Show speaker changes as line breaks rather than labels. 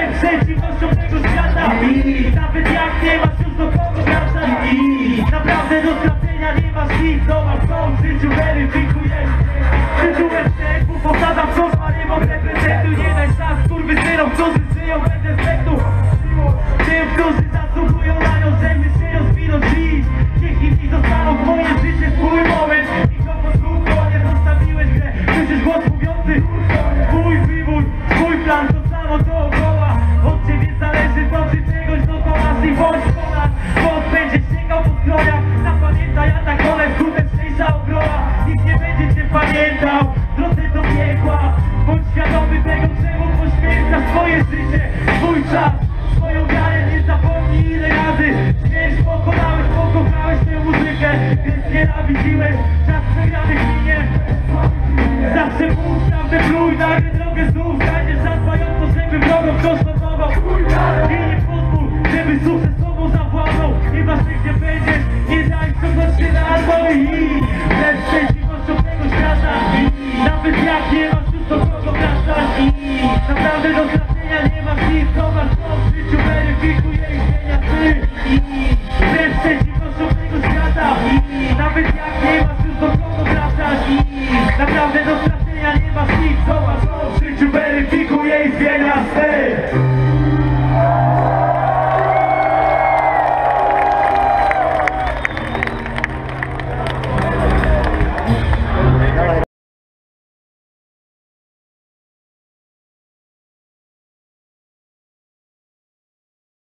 Jestem przeciwnością tego świata. I nawet jak nie masz już do kogo wracać. I naprawdę do stracenia nie masz nic. Zobacz są w życiu weryfikacji zapamiętał Drodze do piekła. Bądź świadomy tego, czemu poświęcasz swoje życie. Swój czas, swoją wiarę Nie zapomnij ile razy. Śmierć pokonałeś, pokochałeś tę muzykę Więc nienawidziłeś. Czas przegranych minie Tego trafienia nie mam nic, zobacz co w życiu weryfikuje i zmienia ty. I wręcz przeciwnością tego świata. I nawet jak nie masz już do kogo wracać I naprawdę dostajesz